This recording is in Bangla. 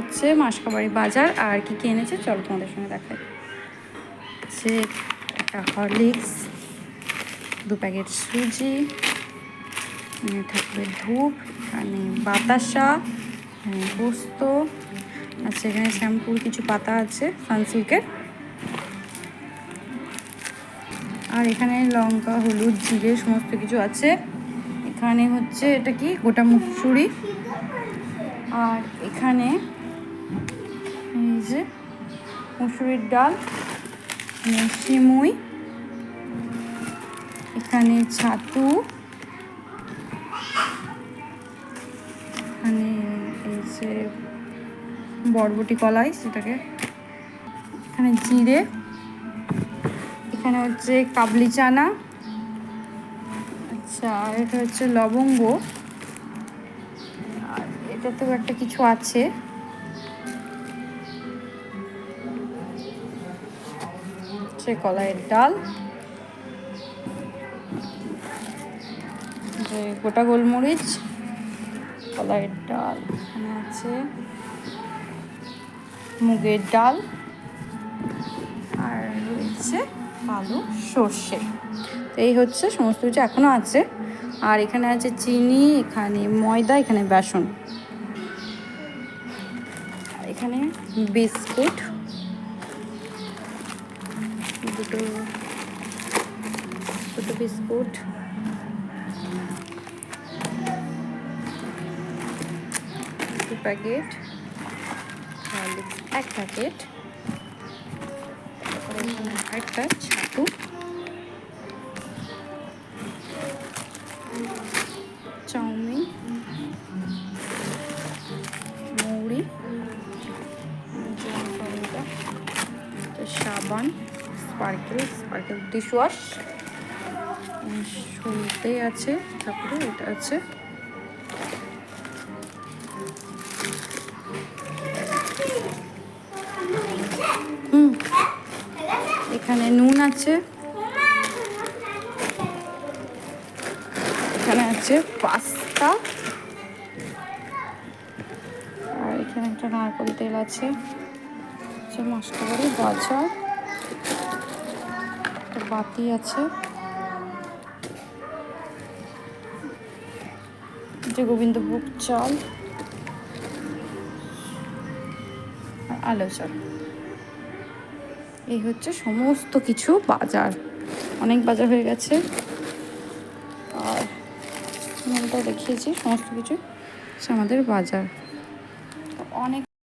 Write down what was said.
হচ্ছে মাসকাবাড়ি বাজার, আর কি কি এনেছে চল তোমাদের সঙ্গে দেখাই। হচ্ছে একটা হরলিক্স, দু প্যাকেট সুজি থাকবে ধূপ, এখানে বাতাসা পোস্ত আচ্ছা এখানে শ্যাম্পুর কিছু পাতা আছে, সানসিল্কের। আর এখানে লঙ্কা, হলুদ, জিরে, সমস্ত কিছু আছে। এখানে হচ্ছে এটা কি? গোটা মুসুরি। আর এখানে মুসুরির ডাল সিমুই এখানে ছাতু, এখানে এই যে বরবটি কলাই সেটাকে, এখানে জিরে, এখানে হচ্ছে কাবলি চানা আচ্ছা এটা হচ্ছে লবঙ্গ, আর এটাতেও একটা কিছু আছে। হচ্ছে কলাইয়ের ডাল। যে গোটা গোলমরিচ, কলাইয়ের ডাল এখানে আছে। মুগের ডাল আর রয়েছে আলু, সর্ষে। তো এই হচ্ছে সমস্ত কিছু এখনও আছে। আর এখানে আছে চিনি, এখানে ময়দা, এখানে বেসন। এখানে বিস্কুট। দুটো দুটো বিস্কুট। দু প্যাকেট এক প্যাকেট। একটা ছাতু চাউমিন। মৌরি সাবান। Sparkle sparkle dish wash. সলতে আছে তারপরে এটা আছে। এখানে নুন আছে। এখানে আছে পাস্তা। আর এখানে একটা নারকেল তেল আছে। হচ্ছে মশলাবাড়ি বাজার একটা বাতি আছে। যে গোবিন্দভোগ চাল। আর আলো চাল। এই হচ্ছে সমস্ত কিছু বাজার। অনেক বাজার হয়ে গেছে। আর মেলটা দেখিয়েছি, সমস্ত কিছু। আমাদের বাজার। অনেক